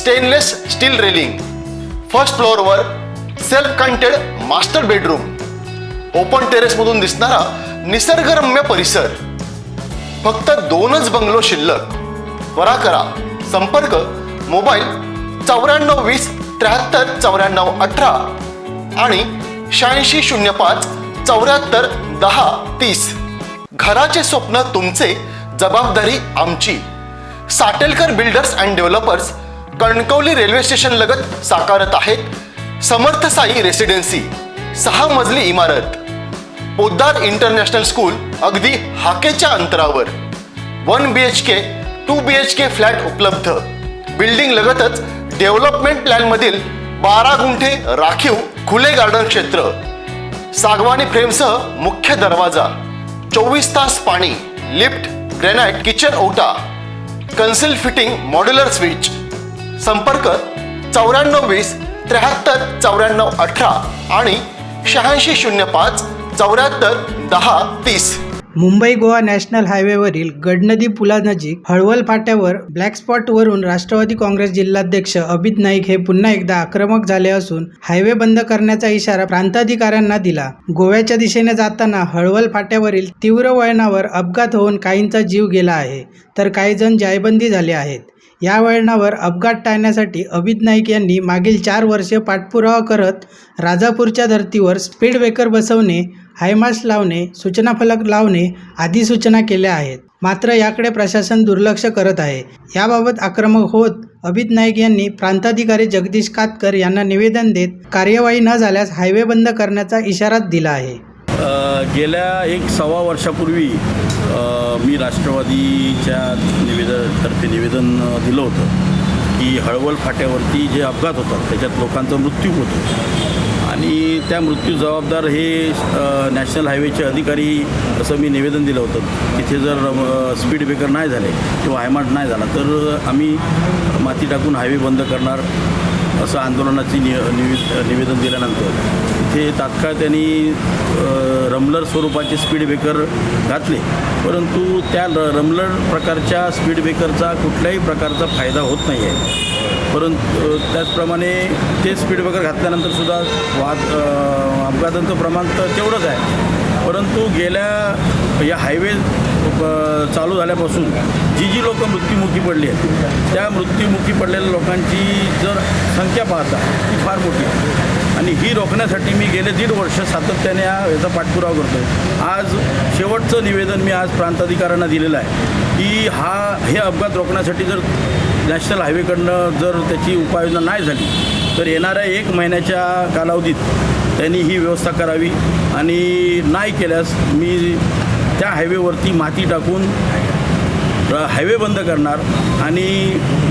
Stainless steel railing first फ्लोअरवर self contained master bedroom open टेरेसमधून दिसणारा निसर्गरम्य परिसर. फक्त दोनच बंगलो शिल्लक. त्वरा करा. संपर्क मोबाईल चौऱ्याण्णव वीस त्र्याहत्तर चौऱ्याण्णव अठरा आणि शहाऐंशी शून्य पाच चौऱ्याहत्तर दहा तीस. घराचे स्वप्न तुमचे जबाबदारी आमची. Satelkar builders and developers Kankavli railway station लगत साकारत आहेत समर्थ साई रेसिडेन्सी सहा मजली इमारत. पोद्दार इंटरनॅशनल स्कूल अगदी हाकेच्या अंतरावर. One B H K two B H K flat उपलब्ध. बिल्डिंग लगतच डेव्हलपमेंट प्लॅन मधील बारा गुंठे राखीव खुले गार्डन क्षेत्र. सागवानी फ्रेमसह मुख्य दरवाजा चोवीस तास पाणी लिफ्ट ग्रेनाइट किचन ओटा कन्सिल फिटिंग मॉड्युलर स्विच संपर्क चौऱ्याण्णव वीस त्र्याहत्तर चौऱ्याण्णव अठरा आणि शहाऐंशी शून्य पाच चौऱ्याहत्तर दहा तीस. मुंबई गोवा नॅशनल हायवेवरील गडनदी पुलानजीक हळवल फाट्यावर ब्लॅक स्पॉटवरून राष्ट्रवादी काँग्रेस जिल्हाध्यक्ष अभित नाईक हे पुन्हा एकदा आक्रमक झाले असून हायवे बंद करण्याचा इशारा प्रांताधिकाऱ्यांना दिला. गोव्याच्या दिशेने जाताना हळवल फाट्यावरील तीव्र वळणावर अपघात होऊन काहींचा जीव गेला आहे. तर काही जण जायबंदी झाले आहेत. या वळणावर अपघात टाळण्यासाठी अभित नाईक यांनी मागील चार वर्षे पाठपुरावा करत राजापूरच्या धर्तीवर स्पीड ब्रेकर बसवणे हायमास लावणे सूचनाफलक लावणे आदी सूचना केल्या आहेत. मात्र याकडे प्रशासन दुर्लक्ष करत आहे. याबाबत आक्रमक होत अभित नाईक यांनी प्रांताधिकारी जगदीश कातकर यांना निवेदन देत कार्यवाही न झाल्यास हायवे बंद करण्याचा इशारा दिला आहे. गेल्या एक सव्वा वर्षापूर्वी मी राष्ट्रवादीच्या निवेदन ते निवेदन दिलं होतं की हळवल फाट्यावरती जे अपघात होतात त्याच्यात लोकांचा मृत्यू होतो. आणि त्या मृत्यू जबाबदार हे नॅशनल हायवेचे अधिकारी असं मी निवेदन दिलं होतं. तिथे जर स्पीड ब्रेकर नाही झाले किंवा हायमार्ट नाही झाला तर आम्ही माती टाकून हायवे बंद करणार असं आंदोलनाची नि निवेदन दिल्यानंतर. तिथे तात्काळ त्यांनी रमलर स्वरूपाचे स्पीड ब्रेकर घातले. परंतु त्या रमलर प्रकारच्या स्पीड ब्रेकरचा कुठल्याही प्रकारचा फायदा होत नाही आहे. परंतु त्याचप्रमाणे ते स्पीड ब्रेकर घातल्यानंतर सुद्धा वाद अपघातांचं प्रमाण तर तेवढंच आहे. परंतु गेल्या या हायवे चालू झाल्यापासून जी जी लोकं मृत्युमुखी पडली आहेत त्या मृत्युमुखी पडलेल्या लोकांची जर संख्या पाहता ती फार मोठी आहे. आणि ही रोखण्यासाठी मी गेले दीड वर्ष सातत्याने हा याचा पाठपुरावा करतो आहे आज शेवटचं निवेदन मी आज प्रांताधिकाऱ्यांना दिलेलं आहे की हा हे अपघात रोखण्यासाठी जर नॅशनल हायवेकडनं जर त्याची उपाययोजना नाही झाली तर येणाऱ्या एक महिन्याच्या कालावधीत त्यांनी ही व्यवस्था करावी आणि नाही केल्यास मी त्या हायवेवरती माती टाकून हायवे बंद करणार. आणि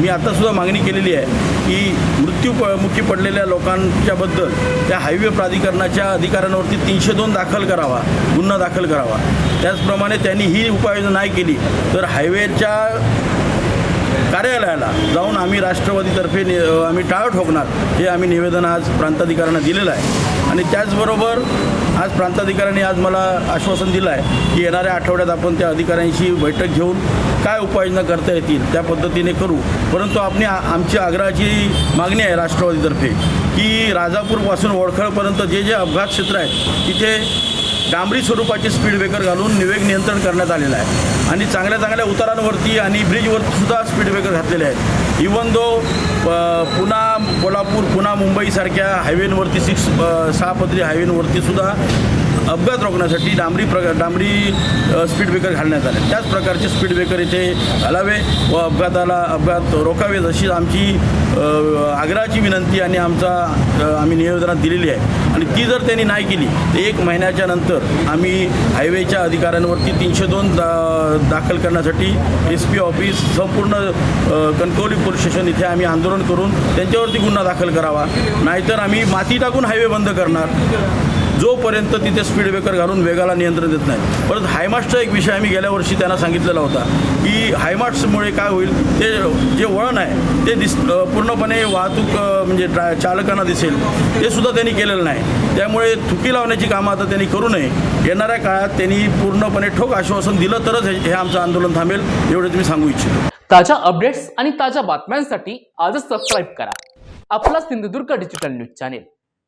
मी आतासुद्धा मागणी केलेली आहे की मृत्यू प मुखी पडलेल्या लोकांच्याबद्दल त्या हायवे प्राधिकरणाच्या अधिकाऱ्यांवरती तीनशे दोन दाखल करावा गुन्हा दाखल करावा. त्याचप्रमाणे त्यांनी ही उपाययोजना नाही केली तर हायवेच्या कार्यालयाला जाऊन आम्ही राष्ट्रवादीतर्फे नि आम्ही टाळ ठोकणार हे आम्ही निवेदन आज प्रांताधिकाऱ्यांना दिलेलं आहे. आणि त्याचबरोबर आज प्रांताधिकाऱ्यांनी आज मला आश्वासन दिलं आहे की येणाऱ्या आठवड्यात आपण त्या अधिकाऱ्यांशी बैठक घेऊन काय उपाययोजना करता येतील त्या पद्धतीने करू. परंतु आपली आमची आग्रहाची मागणी आहे राष्ट्रवादीतर्फे की राजापूरपासून वडखळपर्यंत जे जे अपघात क्षेत्र आहेत तिथे डांबरी स्वरूपाची स्पीड ब्रेकर घालून निवेग नियंत्रण करण्यात आलेलं आहे. आणि चांगल्या चांगल्या उतारांवरती आणि ब्रिजवरती सुद्धा स्पीड ब्रेकर घातलेले आहेत. इवन दो पुन्हा कोल्हापूर पुन्हा मुंबईसारख्या हायवेंवरती सिक्स सहा पदरी हायवेंवरती सुद्धा अपघात रोखण्यासाठी डांबरी प्र डांबरी स्पीड ब्रेकर घालण्यात आले. त्याच प्रकारचे स्पीड ब्रेकर इथे घालावे व अपघाताला अपघात रोखावेत अशी आमची आग्रहाची विनंती आणि आमचा आम्ही निवेदनात दिलेली आहे. आणि ती जर त्यांनी नाही केली तर एक महिन्याच्या नंतर आम्ही हायवेच्या अधिकाऱ्यांवरती तीनशे दोन दा दाखल करण्यासाठी एस पी ऑफिस संपूर्ण कणकवली पोलीस स्टेशन इथे आम्ही आंदोलन करून त्यांच्यावरती गुन्हा दाखल करावा. नाहीतर आम्ही माती टाकून हायवे बंद करणार. जोपर्यंत तिथे स्पीड ब्रेकर घालून वेगाला नियंत्रण देत नाही. परत हायमास्टचा एक विषय आम्ही गेल्या वर्षी त्यांना सांगितलेला होता की हायमार्ट्समुळे काय होईल ते जे वळण आहे ते दिस पूर्णपणे वाहतूक म्हणजे ड्राय चालकांना दिसेल. ते सुद्धा त्यांनी केलेलं नाही. त्यामुळे थुकी लावण्याची कामं आता त्यांनी करू नये. येणाऱ्या काळात त्यांनी पूर्णपणे ठोक आश्वासन दिलं तरच हे हे आमचं आंदोलन थांबेल एवढंच मी सांगू इच्छितो. ताज्या अपडेट्स आणि ताज्या बातम्यांसाठी आजच सबस्क्राईब करा. आपला Sindhudurg digital news channel